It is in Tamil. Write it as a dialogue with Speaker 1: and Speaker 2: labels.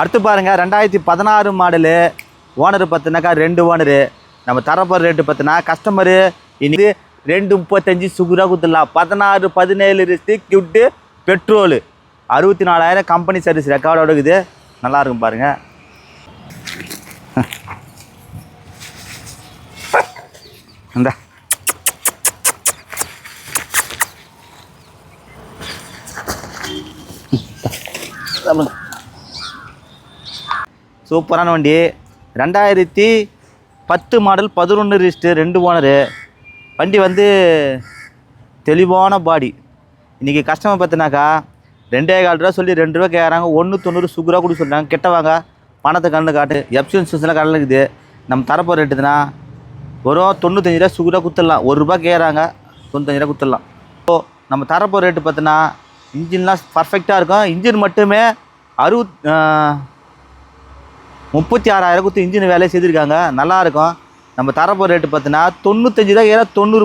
Speaker 1: அடுத்து பாருங்கள் ரெண்டாயிரத்தி பதினாறு மாடலு ஓனர் பார்த்தினாக்கா ரெண்டு ஓனரு நம்ம தரப்போகிற ரேட்டு பார்த்தினா கஸ்டமரு இன்னைக்கு ரெண்டு முப்பத்தஞ்சு சுகுராக கொடுத்துடலாம். பதினாறு பதினேழு ரிஸ்ட்டு கிஃப்ட்டு பெட்ரோலு அறுபத்தி நாலாயிரம் கம்பெனி சர்வீஸ் ரெக்கார்டோட இருக்குது. நல்லா இருக்கும் பாருங்கள் இந்த. சூப்பரான வண்டி. ரெண்டாயிரத்தி பத்து மாடல் பதினொன்று ரிஸ்ட்டு ரெண்டு ஓனரு வண்டி வந்து தெளிவான பாடி இன்றைக்கி கஸ்டமர் பார்த்தினாக்கா ரெண்டே கால் ரூபா சொல்லி ரெண்டு ரூபா கேட்குறாங்க ஒன்று தொண்ணூறு சுகுரா கூட சொல்கிறாங்க கெட்டவாங்க. பணத்தை கண்ணு காட்டு. எப்சி இன்சூரன்ஸ்லாம் கடலில் இருக்குது. நம்ம தரப்போ ரேட்டுதுன்னா வெறும் தொண்ணூத்தஞ்சு ரூபா சுகுரா குத்துடலாம் ஒரு ரூபா கேட்குறாங்க தொண்ணூத்தஞ்சு ரூபா குத்துடலாம் ஸோ நம்ம தரப்போ ரேட்டு பார்த்தோன்னா இன்ஜின்லாம் பர்ஃபெக்டாக இருக்கும். இன்ஜின் மட்டுமே அறுபத் முப்பத்தி ஆறாயிரம் கொடுத்து இன்ஜின் வேலையை செய்திருக்காங்க. நல்லா இருக்கும். நம்ம தரப்போ ரேட்டு பார்த்தீங்கன்னா தொண்ணூத்தஞ்சு ரூபா ஏன்னா தொண்ணூறு